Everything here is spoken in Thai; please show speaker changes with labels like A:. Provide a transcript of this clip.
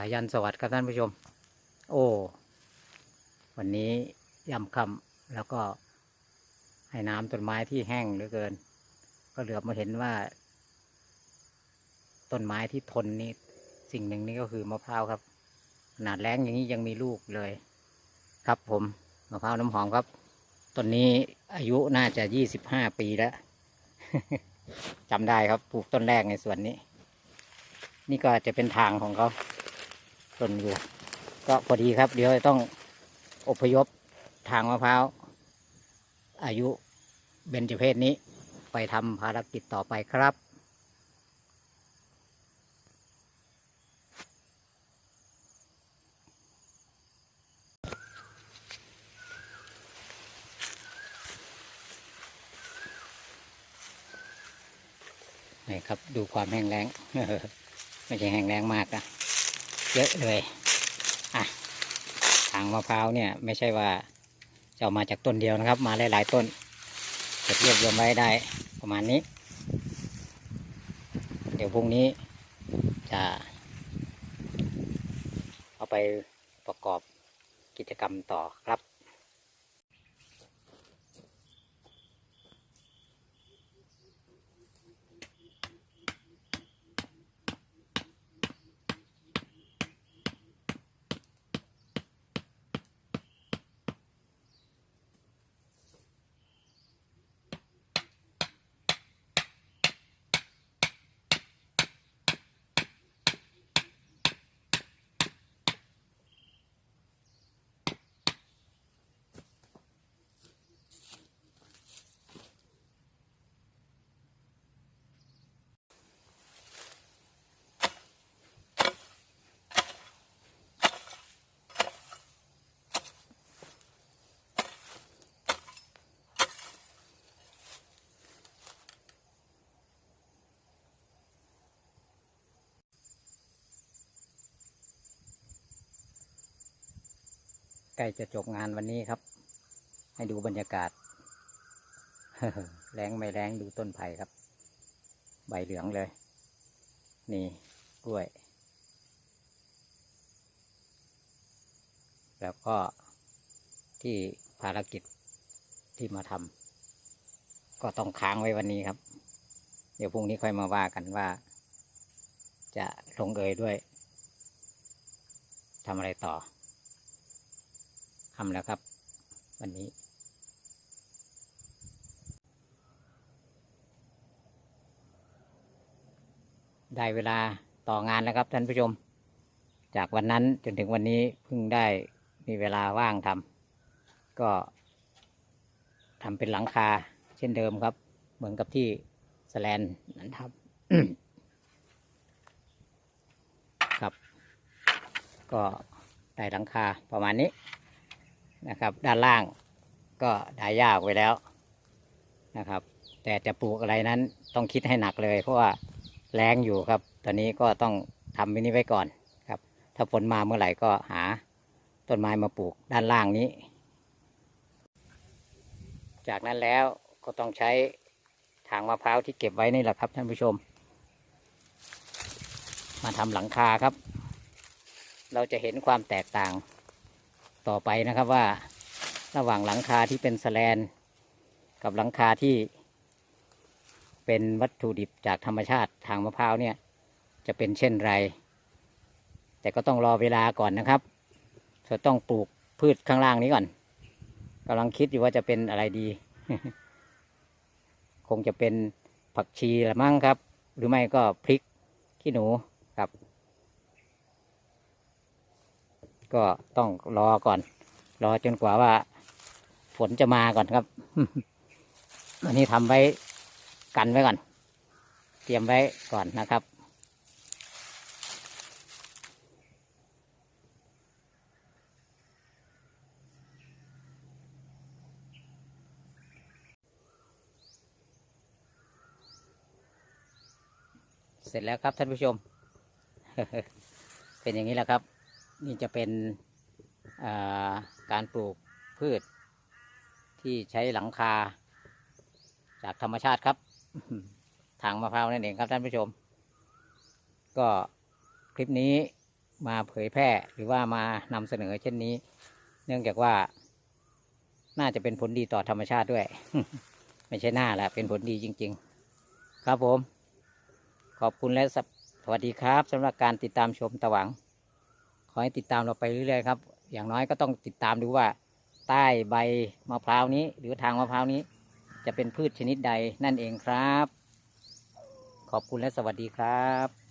A: ายันสวัสดิ์ครับท่านผู้ชม โอ้ วันนี้ยำคำแล้วก็ให้น้ำต้นไม้ที่แห้งเหลือเกิน ก็เหลือบมาเห็นว่า ต้นไม้ที่ทนนี่สิ่งหนึ่งนี่ก็คือมะพร้าวครับ ขนาดแรงอย่างนี้ยังมีลูกเลย ครับผมมะพร้าวน้ำหอมครับต้นนี้อายุน่าจะยี่สิบห้าปีแล้วจำได้ครับปลูกต้นแรกในสวนนี้ นี่ก็จะเป็นทางของเขา ต้นอยู่ ก็พอดีครับ เดี๋ยวจะต้องอพยพทางมะพร้าว อายุเบญจเพศนี้ ไปทำภารกิจต่อไปครับนี่ครับ ดูความแห้งแล้ง ไม่ใช่แห้งแล้งมากนะ เยอะเลยอะทางมะพร้าวเนี่ยไม่ใช่ว่าจะออกมาจากต้นเดียวนะครับ มาหลายๆต้นจะเรียบรวมไว้ได้ประมาณนี้ เดี๋ยวพรุ่งนี้จะเอาไปประกอบกิจกรรมต่อครับ ใกล้จะจบงานวันนี้ครับ ให้ดูบรรยากาศแรงไม่แรงดูต้นไผ่ครับ ใบเหลืองเลย นี่กล้วย แล้วก็ที่ภารกิจที่มาทำก็ต้องค้างไว้วันนี้ครับ เดี๋ยวพรุ่งนี้ค่อยมาว่ากันว่า จะลงเอยด้วยทำอะไรต่อ ทำแล้วครับ วันนี้ ได้เวลาต่องานแล้วครับท่านผู้ชม จากวันนั้นจนถึงวันนี้เพิ่งได้มีเวลาว่างทำก็ทำเป็นหลังคาเช่นเดิมครับ เหมือนกับที่สแลนนั้นทำครับ ก็ได้หลังคาประมาณนี้ นะครับ ด้านล่างก็ดายากไว้แล้วนะครับ แต่จะปลูกอะไรนั้นต้องคิดให้หนักเลย เพราะว่าแรงอยู่ครับ ตอนนี้ก็ต้องทำวินี้ไว้ก่อนครับ ถ้าฝนมาเมื่อไหร่ก็หาต้นไม้มาปลูกด้านล่างนี้ จากนั้นแล้วก็ต้องใช้ถางมะพร้าวที่เก็บไว้นี่แหละครับท่านผู้ชม มาทำหลังคาครับ เราจะเห็นความแตกต่าง ต่อไปนะครับว่าระหว่างหลังคาที่เป็นสแลน กับหลังคาที่เป็นวัตถุดิบจากธรรมชาติทางมะพร้าวเนี่ยจะเป็นเช่นไร แต่ก็ต้องรอเวลาก่อนนะครับจะต้องปลูกพืชข้างล่างนี้ก่อนกำลังคิดอยู่ว่าจะเป็นอะไรดี คงจะเป็นผักชีละมั้งครับ หรือไม่ก็พริกขี้หนูครับ ก็ต้องรอก่อน รอจนกว่าว่า ฝนจะมาก่อนครับอันนี้ทำไว้กันไว้ก่อน เตรียมไว้ก่อนนะครับเสร็จแล้วครับท่านผู้ชม เป็นอย่างนี้แหละครับ นี่จะเป็นาการปลูกพืช ที่ใช้หลังคา จากธรรมชาติครับทางมะพร้าวนั่นเองครับท่านผู้ชม ก็คลิปนี้มาเผยแพร่หรือว่ามานำเสนอเช่นนี้ เนื่องจากว่า น่าจะเป็นผลดีต่อธรรมชาติด้วย ไม่ใช่น่าแหละเป็นผลดีจริง ๆ ครับผม ขอบคุณและสวัสดีครับสำหรับการติดตามชมตะหวัง ให้ติดตามเราไปเรื่อยๆครับอย่างน้อยก็ต้องติดตามดูว่า ใต้ใบมะพร้าวนี้ หรือทางมะพร้าวนี้ จะเป็นพืชชนิดใดนั่นเองครับ ขอบคุณและสวัสดีครับ